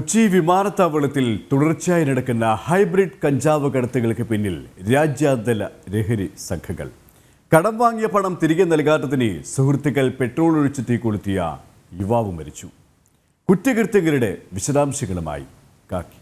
കൊച്ചി വിമാനത്താവളത്തിൽ തുടർച്ചയായി നടക്കുന്ന ഹൈബ്രിഡ് കഞ്ചാവ് കടത്തുകൾക്ക് പിന്നിൽ രാജ്യാന്തര ലഹരി സംഘങ്ങൾ. കടം വാങ്ങിയ പണം തിരികെ നൽകാത്തതിന് സുഹൃത്തുക്കൾ പെട്രോൾ ഒഴിച്ച് തീ കൊളുത്തിയ യുവാവ് മരിച്ചു. കുറ്റകൃത്യങ്ങളുടെ വിശദാംശങ്ങളുമായി കാക്കി.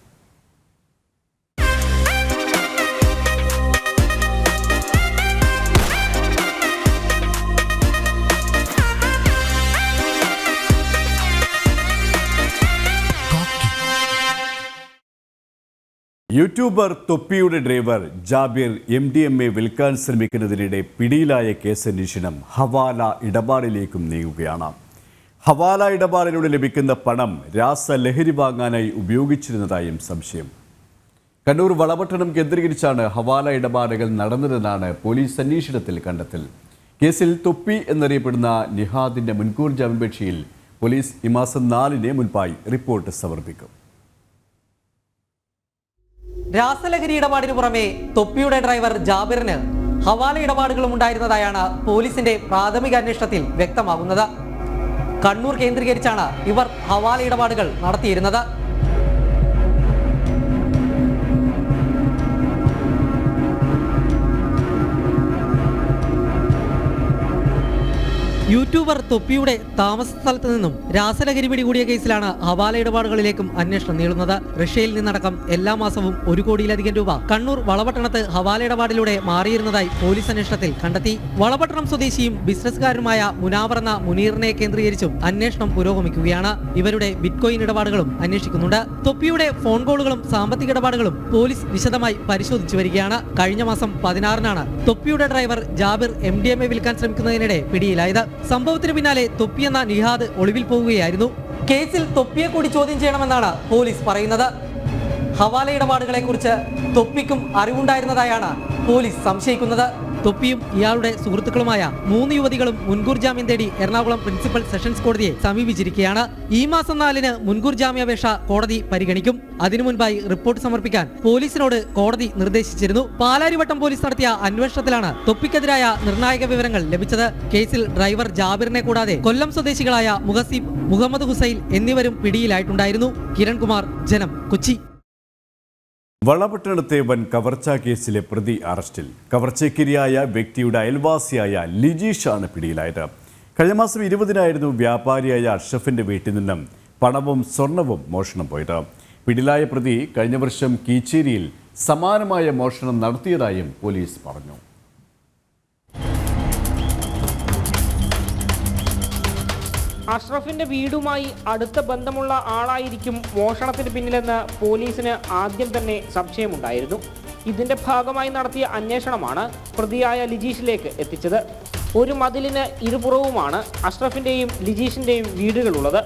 YouTuber തൊപ്പിയുടെ driver Jabir M D M A വിൽക്കാൻ ശ്രമിക്കുന്നതിനിടെ പിടിയിലായ കേസന്വേഷണം ഹവാല ഇടപാടിലേക്കും നീങ്ങുകയാണ്. ഹവാല ഇടപാടിലൂടെ ലഭിക്കുന്ന പണം രാസ ലഹരി വാങ്ങാനായി ഉപയോഗിച്ചിരുന്നതായും സംശയം. കണ്ണൂർ വളപട്ടണം കേന്ദ്രീകരിച്ചാണ് ഹവാല ഇടപാടുകൾ നടന്നതെന്നാണ് പോലീസ് അന്വേഷണത്തിൽ കണ്ടെത്തൽ. കേസിൽ തൊപ്പി എന്നറിയപ്പെടുന്ന നിഹാദിന്റെ മുൻകൂർ ജാമ്യപേക്ഷയിൽ പോലീസ് ഈ മാസം നാലിന് മുൻപായി റിപ്പോർട്ട് സമർപ്പിക്കും. രാസലഹരി ഇടപാടിനു പുറമെ തൊപ്പിയുടെ ഡ്രൈവർ ജാബിറിന് ഹവാല ഇടപാടുകളും ഉണ്ടായിരുന്നതായാണ് പോലീസിന്റെ പ്രാഥമിക അന്വേഷണത്തിൽ വ്യക്തമാകുന്നത്. കണ്ണൂർ കേന്ദ്രീകരിച്ചാണ് ഇവർ ഹവാല ഇടപാടുകൾ നടത്തിയിരുന്നത്. യൂട്യൂബർ തൊപ്പിയുടെ താമസ സ്ഥലത്ത് നിന്നും രാസലഹരി പിടികൂടിയ കേസിലാണ് ഹവാല ഇടപാടുകളിലേക്കും അന്വേഷണം നീളുന്നത്. റഷ്യയിൽ നിന്നടക്കം എല്ലാ മാസവും ഒരു കോടിയിലധികം രൂപ കണ്ണൂർ വളപട്ടണത്ത് ഹവാല ഇടപാടിലൂടെ മാറിയിരുന്നതായി പോലീസ് അന്വേഷണത്തിൽ കണ്ടെത്തി. വളപട്ടണം സ്വദേശിയും ബിസിനസ്സുകാരനുമായ മുനാവർ എന്ന മുനീറിനെ കേന്ദ്രീകരിച്ചും അന്വേഷണം പുരോഗമിക്കുകയാണ്. ഇവരുടെ ബിറ്റ്കോയിൻ ഇടപാടുകളും അന്വേഷിക്കുന്നുണ്ട്. തൊപ്പിയുടെ ഫോൺ കോളുകളും സാമ്പത്തിക ഇടപാടുകളും പോലീസ് വിശദമായി പരിശോധിച്ചു വരികയാണ്. കഴിഞ്ഞ മാസം പതിനാറിനാണ് തൊപ്പിയുടെ driver Jabir M D M A വിൽക്കാൻ ശ്രമിക്കുന്നതിനിടെ പിടിയിലായത്. സംഭവത്തിന് പിന്നാലെ തൊപ്പിയെന്ന നിഹാദ് ഒളിവിൽ പോവുകയായിരുന്നു. കേസിൽ തൊപ്പിയെ കൂടി ചോദ്യം ചെയ്യണമെന്നാണ് പോലീസ് പറയുന്നത്. ഹവാല ഇടപാടുകളെ കുറിച്ച് തൊപ്പിക്കും അറിവുണ്ടായിരുന്നതായാണ് പോലീസ് സംശയിക്കുന്നത്. തൊപ്പിയും ഇയാളുടെ സുഹൃത്തുക്കളുമായ മൂന്ന് യുവതികളും മുൻകൂർ ജാമ്യം തേടി എറണാകുളം പ്രിൻസിപ്പൽ സെഷൻസ് കോടതിയെ സമീപിച്ചിരിക്കുകയാണ്. ഈ മാസം നാലിന് മുൻകൂർ ജാമ്യാപേക്ഷ കോടതി പരിഗണിക്കും. അതിനു മുൻപായി റിപ്പോർട്ട് സമർപ്പിക്കാൻ പോലീസിനോട് കോടതി നിർദ്ദേശിച്ചിരുന്നു. പാലാരിവട്ടം പോലീസ് നടത്തിയ അന്വേഷണത്തിലാണ് തൊപ്പിക്കെതിരായ നിർണായക വിവരങ്ങൾ ലഭിച്ചത്. കേസിൽ ഡ്രൈവർ ജാബിറിനെ കൂടാതെ കൊല്ലം സ്വദേശികളായ മുഹസീബ് മുഹമ്മദ് ഹുസൈൻ എന്നിവരും പിടിയിലായിട്ടുണ്ടായിരുന്നു. കിരൺകുമാർ ജനം കൊച്ചി. വളപട്ടണത്തെ വൻ കവർച്ചാ കേസിലെ പ്രതി അറസ്റ്റിൽ കവർച്ചയ്ക്കിരയായ വ്യക്തിയുടെ അയൽവാസിയായ ലിജീഷാണ് പിടിയിലായത്. കഴിഞ്ഞ മാസം ഇരുപതിനായിരുന്നു വ്യാപാരിയായ അഷ്റഫിന്റെ വീട്ടിൽ നിന്നും പണവും സ്വർണവും മോഷണം പോയത്. പിടിയിലായ പ്രതി കഴിഞ്ഞ വർഷം കീച്ചേരിയിൽ സമാനമായ മോഷണം നടത്തിയതായും പോലീസ് പറഞ്ഞു. അഷ്റഫിന്റെ വീടുമായി അടുത്ത ബന്ധമുള്ള ആളായിരിക്കും മോഷണത്തിന് പിന്നിലെന്ന് പോലീസിന് ആദ്യം തന്നെ സംശയമുണ്ടായിരുന്നു. ഇതിന്റെ ഭാഗമായി നടത്തിയ അന്വേഷണമാണ് പ്രതിയായ ലിജീഷിലേക്ക് എത്തിച്ചത്. ഒരു മതിലിന് ഇരുപുറവുമാണ് അഷ്റഫിന്റെയും ലിജീഷിന്റെയും വീടുകളുള്ളത്.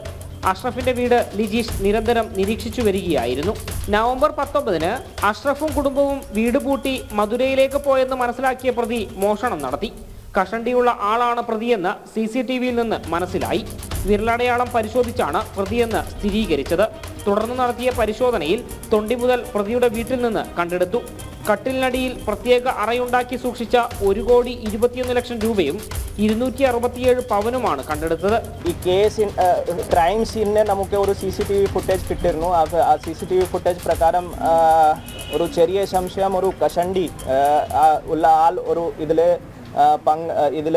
അഷ്റഫിന്റെ വീട് ലിജീഷ് നിരന്തരം നിരീക്ഷിച്ചു വരികയായിരുന്നു. നവംബർ പത്തൊമ്പതിന് അഷ്റഫും കുടുംബവും വീട് പൂട്ടി മധുരയിലേക്ക് പോയെന്ന് മനസ്സിലാക്കിയ പ്രതി മോഷണം നടത്തി. കഷണ്ടിയുള്ള ആളാണ് പ്രതിയെന്ന് സി സി ടി വിയിൽ നിന്ന് മനസ്സിലായി. വിരലടയാളം പരിശോധിച്ചാണ് പ്രതിയെന്ന് സ്ഥിരീകരിച്ചത്. തുടർന്ന് നടത്തിയ പരിശോധനയിൽ തൊണ്ടി മുതൽ പ്രതിയുടെ വീട്ടിൽ നിന്ന് കണ്ടെടുത്തു. കട്ടിലിനടിയിൽ പ്രത്യേക അറയുണ്ടാക്കി സൂക്ഷിച്ച ഒരു കോടി ഇരുപത്തിയൊന്ന് ലക്ഷം രൂപയും ഇരുന്നൂറ്റി അറുപത്തിയേഴ് പവനുമാണ് കണ്ടെടുത്തത്. ഈ കേസ് ക്രൈം സീനിനെ നമുക്ക് ഒരു C C T V footage കിട്ടിയിരുന്നു. ആ C C T V footage പ്രകാരം ഒരു ചെറിയ സംശയം ഒരു കഷണ്ടി ഉള്ള ആൾ ഒരു ഇതിൽ പങ്ക് ഇതിൽ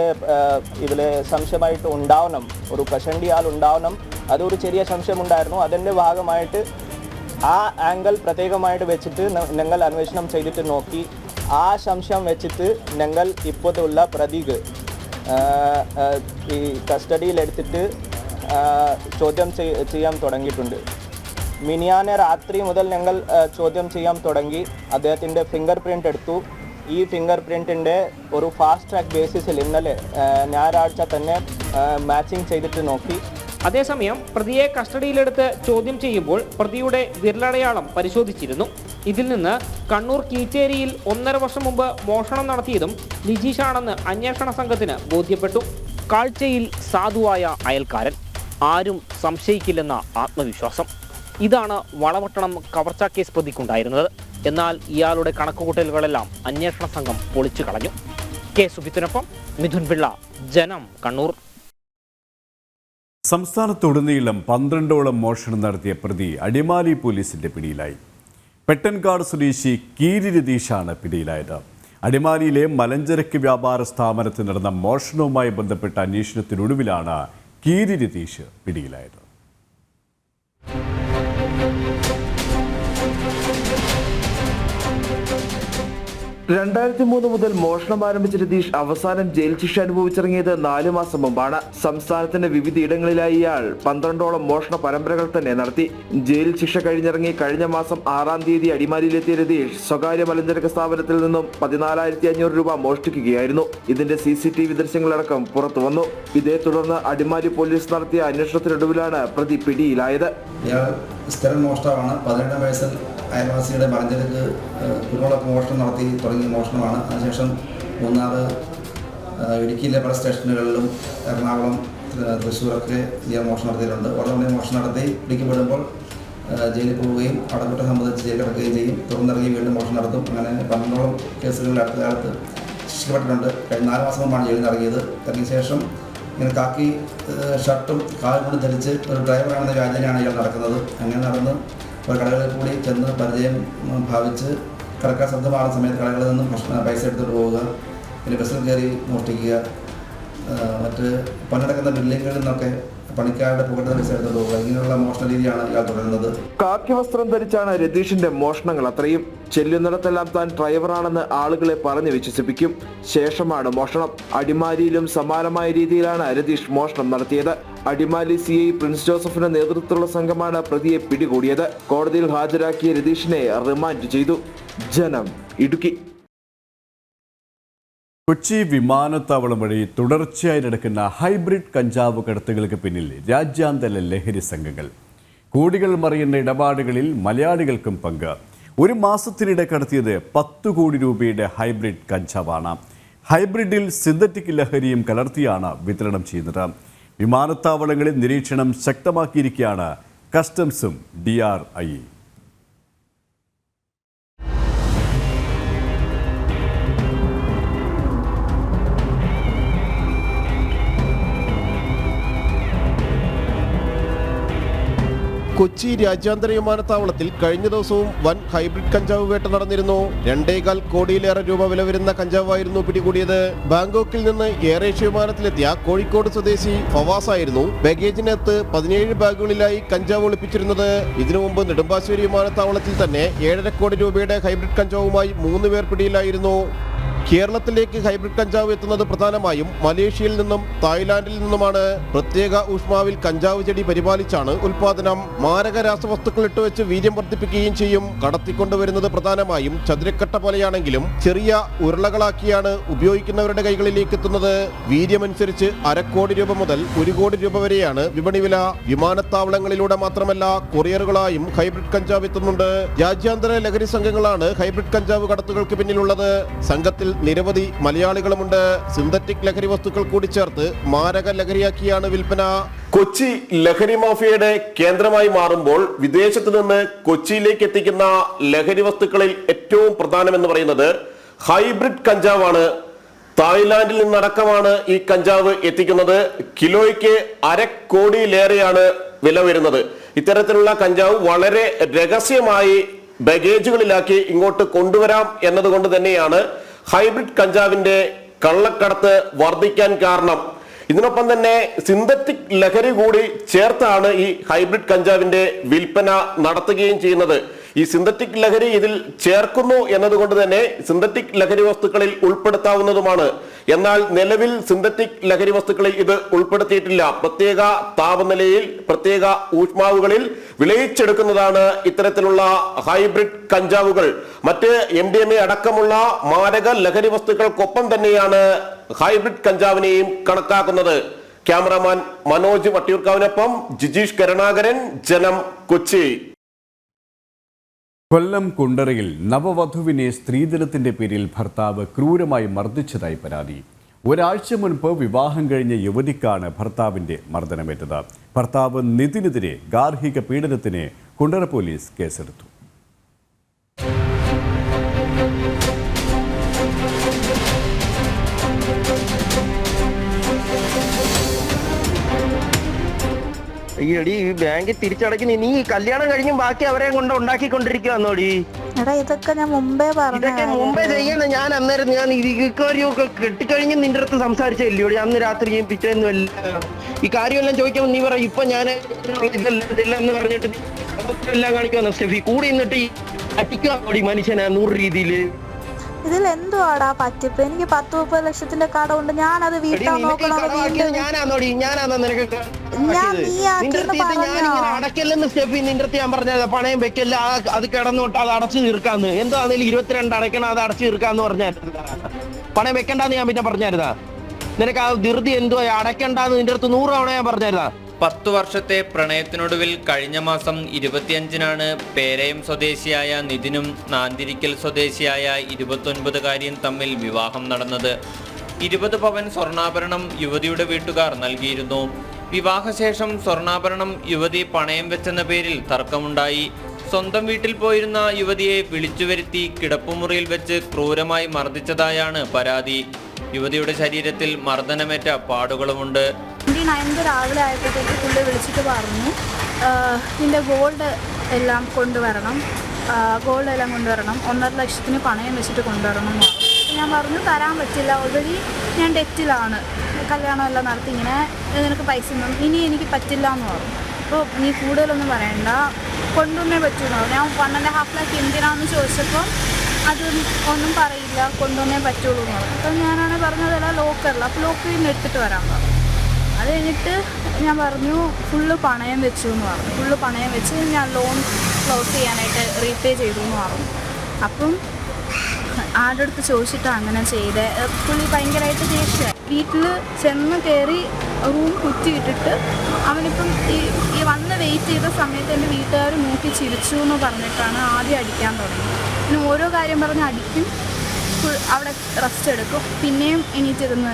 ഇതിൽ സംശയമായിട്ട് ഉണ്ടാവണം. ഒരു കഷണ്ടി ഉണ്ടാവണം. അതൊരു ചെറിയ സംശയം ഉണ്ടായിരുന്നു അതിന്റെ ഭാഗമായിട്ട് ആ ആംഗിൾ പ്രത്യേകമായിട്ട് വെച്ചിട്ട് ഞങ്ങൾ അന്വേഷണം ചെയ്തിട്ട് നോക്കി. ആ സംശയം വെച്ചിട്ട് ഞങ്ങൾ ആഹ് ആഹ് ഈ കസ്റ്റഡിയിലെടുത്തിട്ട് ചോദ്യം ചെയ്യാൻ തുടങ്ങിയിട്ടുണ്ട്. മിനിയാനെ രാത്രി മുതൽ ഞങ്ങൾ ചോദ്യം ചെയ്യാൻ തുടങ്ങി. അദ്ദേഹത്തിന്റെ ഫിംഗർ പ്രിന്റ് എടുത്തു. ഈ ഫിംഗർ പ്രിന്റിന്റെ ഒരു ഫാസ്റ്റ് ട്രാക്ക് ബേസിസിൽ ഇന്നലെ ഞായറാഴ്ച തന്നെ മാച്ചിങ് ചെയ്തിട്ട് നോക്കി. അതേസമയം പ്രതിയെ കസ്റ്റഡിയിലെടുത്ത് ചോദ്യം ചെയ്യുമ്പോൾ പ്രതിയുടെ വിരലടയാളം പരിശോധിച്ചിരുന്നു. ഇതിൽ നിന്ന് കണ്ണൂർ കീച്ചേരിയിൽ ഒന്നര വർഷം മുമ്പ് മോഷണം നടത്തിയതും ലിജീഷാണെന്ന് അന്വേഷണ സംഘത്തിന് ബോധ്യപ്പെട്ടു. കാഴ്ചയിൽ സാധുവായ അയൽക്കാരൻ. ആരും സംശയിക്കില്ലെന്ന ആത്മവിശ്വാസം. ഇതാണ് വളവട്ടണം കവർച്ചാ കേസ് പ്രതിക്കുണ്ടായിരുന്നത്. എന്നാൽ ഇയാളുടെ കണക്കുകൂട്ടലുകളെല്ലാം അന്വേഷണ സംഘം പൊളിച്ചു കളഞ്ഞു. കെ സുബിത്തിനൊപ്പം മിഥുൻ പിള്ള ജനം കണ്ണൂർ. സംസ്ഥാനത്തുടനീളം പന്ത്രണ്ടോളം മോഷണം നടത്തിയ പ്രതി അടിമാലി പോലീസിന്റെ പിടിയിലായി. പെട്ടൻകാട് സ്വദേശി കീരി രതീഷാണ് പിടിയിലായത്. അടിമാലിയിലെ മലഞ്ചരക്ക് വ്യാപാര സ്ഥാപനത്തിൽ നടന്ന മോഷണവുമായി ബന്ധപ്പെട്ട അന്വേഷണത്തിനൊടുവിലാണ് കീരി രതീഷ് പിടിയിലായത്. രണ്ടായിരത്തി മൂന്ന് മുതൽ മോഷണം ആരംഭിച്ച രതീഷ് അവസാനം ജയിൽ ശിക്ഷ അനുഭവിച്ചിറങ്ങിയത് നാലു മാസം മുമ്പാണ്. സംസ്ഥാനത്തിന്റെ വിവിധ ഇടങ്ങളിലായി ഇയാൾ പന്ത്രണ്ടോളം മോഷണ പരമ്പരകൾ തന്നെ നടത്തി. ജയിൽ ശിക്ഷ കഴിഞ്ഞിറങ്ങി കഴിഞ്ഞ മാസം ആറാം തീയതി അടിമാലിയിലെത്തിയ രതീഷ് സ്വകാര്യ മലഞ്ചരക സ്ഥാപനത്തിൽ നിന്നും പതിനാലായിരത്തി അഞ്ഞൂറ് രൂപ മോഷ്ടിക്കുകയായിരുന്നു. ഇതിന്റെ സി സി ടി വി ദൃശ്യങ്ങളടക്കം പുറത്തു വന്നു. ഇതേ തുടർന്ന് അടിമാലി പോലീസ് നടത്തിയ അന്വേഷണത്തിനൊടുവിലാണ് പ്രതി പിടിയിലായത്. സ്ഥിരം മോഷ്ടാവാണ്. പതിനെട്ടാം വയസ്സിൽ അയൽവാസിയുടെ മലഞ്ചരക്ക് കുരുമുളക് മോഷണം നടത്തി തുടങ്ങിയ മോഷണമാണ്. അതിനുശേഷം മൂന്നാറ് ഏഹ്, ഇടുക്കിയിലെ പല സ്റ്റേഷനുകളിലും എറണാകുളം തൃശ്ശൂരൊക്കെ ഇയാൾ മോഷണം നടത്തിയിട്ടുണ്ട്. വളരെ മോഷണം നടത്തി പിടിക്കപ്പെടുമ്പോൾ ജയിലിൽ പോവുകയും അടക്കുറ്റം സംബന്ധിച്ച് ജയിലിൽ കിടക്കുകയും ചെയ്യും. തുറന്നിറങ്ങി വീണ്ടും മോഷണം നടത്തും. അങ്ങനെ പന്ത്രണ്ടോളം കേസുകളിൽ അടുത്ത കാലത്ത് ശിക്ഷിക്കപ്പെട്ടിട്ടുണ്ട് കഴിഞ്ഞ നാല് മാസം മുമ്പാണ് ജയിലിൽ നിന്ന് ഇറങ്ങിയത്. ഇറങ്ങിയ ശേഷം ഇങ്ങനെ കാക്കി ഷർട്ടും കാലും കൊണ്ട് ധരിച്ച് ഒരു ഡ്രൈവറാണെന്ന വ്യാജനയാണ് ഇയാൾ നടക്കുന്നത്. അങ്ങനെ നടന്ന് ഒരു കടകളിൽ കൂടി ചെന്ന് പരിചയം ഭാവിച്ച് കടക്കാർ സ്വന്തമാകുന്ന സമയത്ത് കടകളിൽ നിന്നും ഭക്ഷണം പൈസ എടുത്തിട്ട് പോവുക. പിന്നെ ബസ്സിൽ കയറി മോഷ്ടിക്കുക. മറ്റ് പണിയെടുക്കുന്ന ബിൽഡിങ്ങുകളിൽ നിന്നൊക്കെ പണിക്കാരുടെ പുകട്ട എടുത്തിട്ട് ഇങ്ങനെയുള്ള മോഷണ രീതിയാണ് ഇയാൾ തുടരുന്നത്. കാക്കി വസ്ത്രം ധരിച്ചാണ് രതീഷിന്റെ മോഷണങ്ങൾ. അത്രയും ചെല്ലുന്നിടത്തെല്ലാം താൻ ഡ്രൈവറാണെന്ന് ആളുകളെ പറഞ്ഞു വിശ്വസിപ്പിക്കും. ശേഷമാണ് മോഷണം. അടിമാലിയിലും സമാനമായ രീതിയിലാണ് രതീഷ് മോഷണം നടത്തിയത്. അടിമാലി സി ഐ പ്രിൻസ് ജോസഫിന്റെ നേതൃത്വത്തിലുള്ള സംഘമാണ് പ്രതിയെ പിടികൂടിയത്. കോടതിയിൽ ഹാജരാക്കിയ രതീഷിനെ റിമാൻഡ് ചെയ്തു. ജനം ഇടുക്കി. കൊച്ചി വിമാനത്താവളം വഴി തുടർച്ചയായി നടക്കുന്ന ഹൈബ്രിഡ് കഞ്ചാവ് കടത്തുകൾക്ക് പിന്നിൽ രാജ്യാന്തര ലഹരി സംഘങ്ങൾ. കോടികൾ മറിയുന്ന ഇടപാടുകളിൽ മലയാളികൾക്കും പങ്ക്. ഒരു മാസത്തിനിടെ കടത്തിയത് പത്ത് കോടി രൂപയുടെ ഹൈബ്രിഡ് കഞ്ചാവാണ്. ഹൈബ്രിഡിൽ സിന്തറ്റിക് ലഹരിയും കലർത്തിയാണ് വിതരണം ചെയ്യുന്നത് വിമാനത്താവളങ്ങളിൽ നിരീക്ഷണം ശക്തമാക്കിയിരിക്കുകയാണ് കസ്റ്റംസും ഡി ആർ ഐ. കൊച്ചി രാജ്യാന്തര വിമാനത്താവളത്തിൽ കഴിഞ്ഞ ദിവസവും വൻ ഹൈബ്രിഡ് കഞ്ചാവ് വേട്ട നടന്നിരുന്നു. രണ്ടേകാൽ കോടിയിലേറെ രൂപ വില വരുന്ന കഞ്ചാവായിരുന്നു പിടികൂടിയത്. ബാങ്കോക്കിൽ നിന്ന് എയർ ഏഷ്യ വിമാനത്തിലെത്തിയ കോഴിക്കോട് സ്വദേശി ഫവാസ് ആയിരുന്നു ബാഗേജിനകത്ത് പതിനേഴ് ബാഗുകളിലായി കഞ്ചാവ് ഒളിപ്പിച്ചിരുന്നത്. ഇതിനു മുമ്പ് നെടുമ്പാശ്ശേരി വിമാനത്താവളത്തിൽ തന്നെ ഏഴര കോടി രൂപയുടെ ഹൈബ്രിഡ് കഞ്ചാവുമായി മൂന്ന് പേർ പിടിയിലായിരുന്നു. കേരളത്തിലേക്ക് ഹൈബ്രിഡ് കഞ്ചാവ് എത്തുന്നത് പ്രധാനമായും മലേഷ്യയിൽ നിന്നും തായ്ലാന്റിൽ നിന്നുമാണ്. പ്രത്യേക ഊഷ്മാവിൽ കഞ്ചാവ് ചെടി പരിപാലിച്ചാണ് ഉൽപാദനം. മാരക രാസവസ്തുക്കൾ ഇട്ടുവെച്ച് വീര്യം വർദ്ധിപ്പിക്കുകയും ചെയ്യും. കടത്തിക്കൊണ്ടുവരുന്നത് പ്രധാനമായും ചതുരക്കട്ട പോലെയാണെങ്കിലും ചെറിയ ഉരുളകളാക്കിയാണ് ഉപയോഗിക്കുന്നവരുടെ കൈകളിലേക്ക് എത്തുന്നത്. വീര്യമനുസരിച്ച് അരക്കോടി രൂപ മുതൽ ഒരു കോടി രൂപ വരെയാണ് വിപണി വില. വിമാനത്താവളങ്ങളിലൂടെ മാത്രമല്ല കൊറിയറുകളായും ഹൈബ്രിഡ് കഞ്ചാവ് എത്തുന്നുണ്ട്. രാജ്യാന്തര ലഹരി സംഘങ്ങളാണ് ഹൈബ്രിഡ് കഞ്ചാവ് കടത്തുകൾക്ക് പിന്നിലുള്ളത്. സംഘത്തിൽ നിരവധി മലയാളികളുമുണ്ട്. സിന്തറ്റിക് ലഹരി വസ്തുക്കൾ കൂടി ചേർത്ത് മാരക ലഹരിയാക്കിയാണ് വിൽപ്പന. കൊച്ചി ലഹരി മാഫിയയുടെ കേന്ദ്രമായി മാറുമ്പോൾ വിദേശത്ത് നിന്ന് കൊച്ചിയിലേക്ക് എത്തിക്കുന്ന ലഹരി വസ്തുക്കളിൽ ഏറ്റവും പ്രധാനമെന്ന് പറയുന്നത് ഹൈബ്രിഡ് കഞ്ചാവാണ്. തായ്ലാന്റിൽ നിന്നടക്കമാണ് ഈ കഞ്ചാവ് എത്തിക്കുന്നത്. കിലോയ്ക്ക് അര കോടിയിലേറെയാണ് വില വരുന്നത്. ഇത്തരത്തിലുള്ള കഞ്ചാവ് വളരെ രഹസ്യമായി ബഗേജുകളിലാക്കി ഇങ്ങോട്ട് കൊണ്ടുവരാം എന്നതുകൊണ്ട് തന്നെയാണ് ഹൈബ്രിഡ് കഞ്ചാവിന്റെ കള്ളക്കടത്ത് വർദ്ധിക്കാൻ കാരണം. ഇതിനൊപ്പം തന്നെ സിന്തറ്റിക് ലഹരി കൂടി ചേർത്താണ് ഈ ഹൈബ്രിഡ് കഞ്ചാവിന്റെ വിൽപ്പന നടത്തുകയും ചെയ്യുന്നത്. ഈ സിന്തറ്റിക് ലഹരി ഇതിൽ ചേർക്കുന്നു എന്നതുകൊണ്ട് തന്നെ സിന്തറ്റിക് ലഹരി വസ്തുക്കളിൽ ഉൾപ്പെടുത്താവുന്നതുമാണ്. എന്നാൽ നിലവിൽ സിന്തറ്റിക് ലഹരി വസ്തുക്കളിൽ ഇത് ഉൾപ്പെടുത്തിയിട്ടില്ല. പ്രത്യേക താപനിലയിൽ പ്രത്യേക ഊഷ്മാവുകളിൽ വിളയിച്ചെടുക്കുന്നതാണ് ഇത്തരത്തിലുള്ള ഹൈബ്രിഡ് കഞ്ചാവുകൾ. മറ്റ് എം ഡി എം എ അടക്കമുള്ള മാരക ലഹരി വസ്തുക്കൾക്കൊപ്പം തന്നെയാണ് ഹൈബ്രിഡ് കഞ്ചാവിനെയും കണക്കാക്കുന്നത്. ക്യാമറാമാൻ മനോജ് വട്ടിയൂർക്കാവിനൊപ്പം ജിജീഷ് കരുണാകരൻ ജനം കൊച്ചി. കൊല്ലം കുണ്ടറയിൽ നവവധുവിനെ സ്ത്രീധനത്തിന്റെ പേരിൽ ഭർത്താവ് ക്രൂരമായി മർദ്ദിച്ചതായി പരാതി. ഒരാഴ്ച മുൻപ് വിവാഹം കഴിഞ്ഞ യുവതിക്കാണ് ഭർത്താവിന്റെ മർദ്ദനമേറ്റത്. ഭർത്താവ് നിതിനെതിരെ ഗാർഹിക പീഡനത്തിന് കുണ്ടറ പോലീസ് കേസെടുത്തു. ഈ എടി ഈ ബാങ്കിൽ തിരിച്ചടക്കുന്ന നീ ഈ കല്യാണം കഴിഞ്ഞും ബാക്കി അവരെ കൊണ്ട് ഉണ്ടാക്കിക്കൊണ്ടിരിക്കുവാന്നോടി. എടാ ഇതൊക്കെ ഞാൻ മുമ്പേ ഇതൊക്കെ പറഞ്ഞു മുമ്പേ ചെയ്യുന്ന ഞാൻ അന്നേരം ഞാൻ ഇക്കാര്യമൊക്കെ കെട്ടിക്കഴിഞ്ഞ് നിന്റെ അടുത്ത് സംസാരിച്ചില്ലയോടി അന്ന് രാത്രിയും പിറ്റേന്നും അല്ല ഈ കാര്യമെല്ലാം ചോദിക്കുമ്പോൾ നീ പറ ഇപ്പൊ ഞാൻ ഇതല്ല ഇതില്ല എന്ന് പറഞ്ഞിട്ട് നീ എല്ലാം കാണിക്കുവാന്ന് സ്റ്റെഫി? കൂടി നിന്നിട്ട് ഈ മനുഷ്യനാ നൂറ് രീതിയിൽ. ഇതിൽ എന്തുവാടാ പറ്റിപ്പ്? എനിക്ക് പത്ത് മുപ്പത് ലക്ഷത്തിന്റെ കടമുണ്ട് ഞാനത് വീട്ടാൻ നോക്കണോ വീണ്ടും ഞാൻ? നീ ആക്കിയെന്ന് പറഞ്ഞോ? അടക്കല്ലെന്ന് നിന്റെ ഞാൻ പറഞ്ഞത്. പണയം വെക്കല്ല അത് കിടന്നോട്ട് അത് അടച്ചു തീർക്കാന്ന്. എന്താണെങ്കിലും ഇരുപത്തിരണ്ട് അടയ്ക്കണം അത് അടച്ചു തീർക്കാന്ന് പറഞ്ഞാൽ പണയം വെക്കണ്ടെന്ന് ഞാൻ പിന്നെ പറഞ്ഞായിരുന്നാ നിനക്ക് ആ ധൃതി എന്തുവാ? അടയ്ക്കണ്ടെന്ന് നിന്റെ അടുത്ത് നൂറ് തവണ ഞാൻ പറഞ്ഞായിരുന്നാ പത്തു വർഷത്തെ പ്രണയത്തിനൊടുവിൽ കഴിഞ്ഞ മാസം ഇരുപത്തിയഞ്ചിനാണ് പേരയം സ്വദേശിയായ നിതിനും നാന്തിരിക്കൽ സ്വദേശിയായ ഇരുപത്തൊൻപതുകാരിയും തമ്മിൽ വിവാഹം നടന്നത്. ഇരുപത് പവൻ സ്വർണാഭരണം യുവതിയുടെ വീട്ടുകാർ നൽകിയിരുന്നു. വിവാഹശേഷം സ്വർണാഭരണം യുവതി പണയം വെച്ചെന്ന പേരിൽ തർക്കമുണ്ടായി. സ്വന്തം വീട്ടിൽ പോയിരുന്ന യുവതിയെ വിളിച്ചുവരുത്തി കിടപ്പുമുറിയിൽ വെച്ച് ക്രൂരമായി മർദ്ദിച്ചതായാണ് പരാതി. യുവതിയുടെ ശരീരത്തിൽ മർദ്ദനമേറ്റ പാടുകളുമുണ്ട്. നയൻത് രാവിലെ ആയപ്പോഴത്തേക്ക് പുള്ളി വിളിച്ചിട്ട് പറഞ്ഞു ഇതിന്റെ ഗോൾഡ് എല്ലാം കൊണ്ടുവരണം. ഗോൾഡ് എല്ലാം കൊണ്ടുവരണം. ഒന്നര ലക്ഷത്തിന് പണയം വെച്ചിട്ട് കൊണ്ടുവരണം ഞാൻ പറഞ്ഞു തരാൻ പറ്റില്ല. ഓൾറെഡി ഞാൻ ഡെറ്റിലാണ് കല്യാണം എല്ലാം നടത്തി ഇങ്ങനെ നിനക്ക് പൈസ ഒന്നും ഇനി എനിക്ക് പറ്റില്ല എന്ന് പറഞ്ഞു. അപ്പോൾ നീ കൂടുതലൊന്നും പറയണ്ട. കൊണ്ടുവന്നേ പറ്റുമെന്ന് പറഞ്ഞു. ഞാൻ വൺ ആൻഡ് ഹാഫ് ലാക്ക് എന്തിനാണെന്ന് ചോദിച്ചപ്പോൾ അത് ഒന്നും പറയില്ല. കൊണ്ടുവന്നേ പറ്റുള്ളൂ എന്ന് പറഞ്ഞു. അപ്പം ഞാനാണ് പറഞ്ഞതല്ല ലോക്കറിൽ അപ്പോൾ ലോക്കറിൽ നിന്ന് എടുത്തിട്ട് വരാൻ പറഞ്ഞു. അത് കഴിഞ്ഞിട്ട് ഞാൻ പറഞ്ഞു ഫുള്ള് പണയം വെച്ചു എന്ന് പറഞ്ഞു. ഫുള്ള് പണയം വെച്ച് ഞാൻ ലോൺ ക്ലോസ് ചെയ്യാനായിട്ട് റീപേ ചെയ്തു എന്ന് പറഞ്ഞു. അപ്പം ആരുടെ അടുത്ത് ചോദിച്ചിട്ട് അങ്ങനെ ചെയ്ത്? പുള്ളി ഭയങ്കരമായിട്ട് ദേഷ്യമായി വീട്ടിൽ ചെന്ന് കയറി റൂം കുറ്റിയിട്ടിട്ട് അവനിപ്പം ഈ ഈ വന്ന് വെയിറ്റ് ചെയ്ത സമയത്ത് എന്റെ വീട്ടുകാർ നോക്കി ചിരിച്ചു എന്ന് പറഞ്ഞിട്ടാണ് ആദ്യം അടിക്കാൻ തുടങ്ങി. പിന്നെ ഓരോ കാര്യം പറഞ്ഞ് അടിക്കും. അവിടെ റെസ്റ്റ് എടുക്കും. പിന്നെയും എണീറ്റിരുന്ന്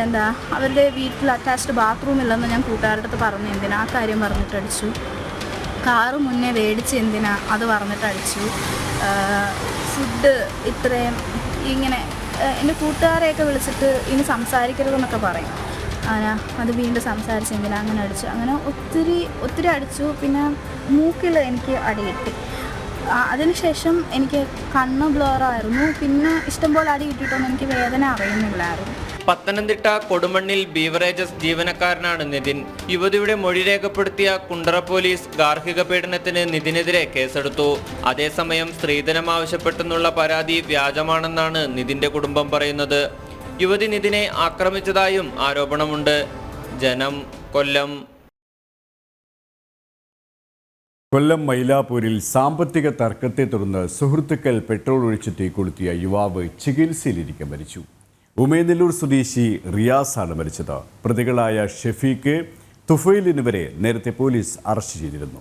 എന്താ അവരുടെ വീട്ടിൽ അറ്റാച്ച്ഡ് ബാത്റൂം ഇല്ലെന്ന് ഞാൻ കൂട്ടുകാരുടെ അടുത്ത് പറഞ്ഞു. എന്തിനാ ആ കാര്യം പറഞ്ഞിട്ട് അടിച്ചു? കാറ് മുന്നേ മേടിച്ച് എന്തിനാ അത് പറഞ്ഞിട്ട് അടിച്ചു? ഫുഡ് ഇത്രയും ഇങ്ങനെ എന്റെ കൂട്ടുകാരെയൊക്കെ വിളിച്ചിട്ട് ഇനി സംസാരിക്കരുതെന്നൊക്കെ പറയും. അങ്ങനെ അത് വീണ്ടും സംസാരിച്ച് എന്തിനാ അങ്ങനെ അടിച്ചു? അങ്ങനെ ഒത്തിരി ഒത്തിരി അടിച്ചു. പിന്നെ മൂക്കിൽ എനിക്ക് അടി കിട്ടി. അതിനുശേഷം എനിക്ക് കണ്ണ് ബ്ലോറായിരുന്നു പിന്നെ ഇഷ്ടംപോലെ അടി കിട്ടിയിട്ടൊന്നും എനിക്ക് വേദന അറിയുന്നില്ലായിരുന്നു. പത്തനംതിട്ട കൊടുമണ്ണിൽ ബീവറേജസ് ജീവനക്കാരനാണ് നിതിൻ. യുവതിയുടെ മൊഴി രേഖപ്പെടുത്തിയ കുണ്ടറ പോലീസ് ഗാർഹിക പീഡനത്തിന് നിതിനെതിരെ കേസെടുത്തു. അതേസമയം സ്ത്രീധനം ആവശ്യപ്പെട്ടെന്നുള്ള പരാതി വ്യാജമാണെന്നാണ് നിതിന്റെ കുടുംബം പറയുന്നത്. യുവതി നിതിനെ ആക്രമിച്ചതായും ആരോപണമുണ്ട്. ജനം കൊല്ലം. കൊല്ലം മൈലാപ്പൂരിൽ സാമ്പത്തിക തർക്കത്തെ തുടർന്ന് സുഹൃത്തുക്കൾ പെട്രോൾ ഒഴിച്ച് തീ കൊളുത്തിയ യുവാവ് ചികിത്സയിലിരിക്കെ മരിച്ചു. ഉമേനെല്ലൂർ സ്വദേശി റിയാസാണ് മരിച്ചത്. പ്രതികളായ ഷെഫീഖ് തുഫൈൽ എന്നിവരെ നേരത്തെ പോലീസ് അറസ്റ്റ് ചെയ്തിരുന്നു.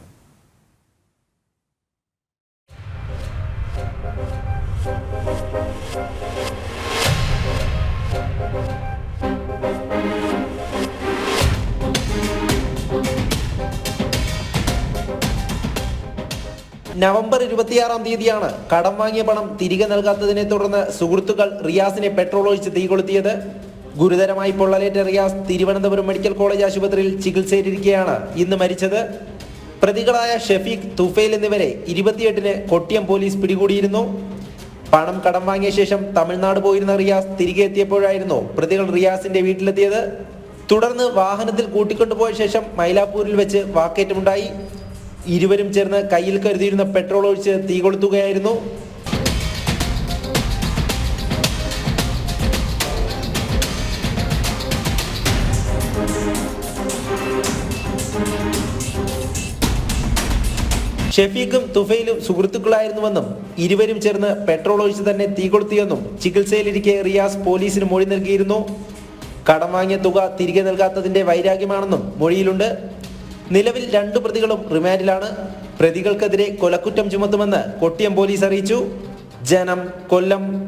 നവംബർ ഇരുപത്തിയാറാം തീയതിയാണ് കടം വാങ്ങിയ പണം തിരികെ നൽകാത്തതിനെ തുടർന്ന് സുഹൃത്തുക്കൾ റിയാസിനെ പെട്രോൾ ഒഴിച്ച് തീ കൊളുത്തിയത്. ഗുരുതരമായി പൊള്ളലേറ്റ റിയാസ് തിരുവനന്തപുരം മെഡിക്കൽ കോളേജ് ആശുപത്രിയിൽ ചികിത്സയിലിരിക്കെയാണ് ഇന്ന് മരിച്ചത്. പ്രതികളായ ഷെഫീഖ് തുഫേൽ എന്നിവരെ ഇരുപത്തിയെട്ടിന് കൊട്ടിയം പോലീസ് പിടികൂടിയിരുന്നു. പണം കടം വാങ്ങിയ ശേഷം തമിഴ്നാട് പോയിരുന്ന റിയാസ് തിരികെ എത്തിയപ്പോഴായിരുന്നു പ്രതികൾ റിയാസിന്റെ വീട്ടിലെത്തിയത്. തുടർന്ന് വാഹനത്തിൽ കൂട്ടിക്കൊണ്ടുപോയ ശേഷം മൈലാപ്പൂരിൽ വെച്ച് വാക്കേറ്റമുണ്ടായി. ഇരുവരും ചേർന്ന് കയ്യിൽ കരുതിയിരുന്ന പെട്രോൾ ഒഴിച്ച് തീ കൊളുത്തുകയായിരുന്നു. ഷെഫീഖും തുഫയിലും സുഹൃത്തുക്കളായിരുന്നുവെന്നും ഇരുവരും ചേർന്ന് പെട്രോൾ ഒഴിച്ച് തന്നെ തീ കൊളുത്തിയെന്നും ചികിത്സയിലിരിക്കെ റിയാസ് പോലീസിന് മൊഴി നൽകിയിരുന്നു. കടം വാങ്ങിയ തുക തിരികെ നൽകാത്തതിന്റെ വൈരാഗ്യമാണെന്നും മൊഴിയിലുണ്ട്. നിലവിൽ രണ്ടു പ്രതികളും റിമാൻഡിലാണ്. പ്രതികൾക്കെതിരെ കൊലക്കുറ്റം ചുമത്തുമെന്ന് കൊട്ടിയം പോലീസ് അറിയിച്ചു. ജനം കൊല്ലം.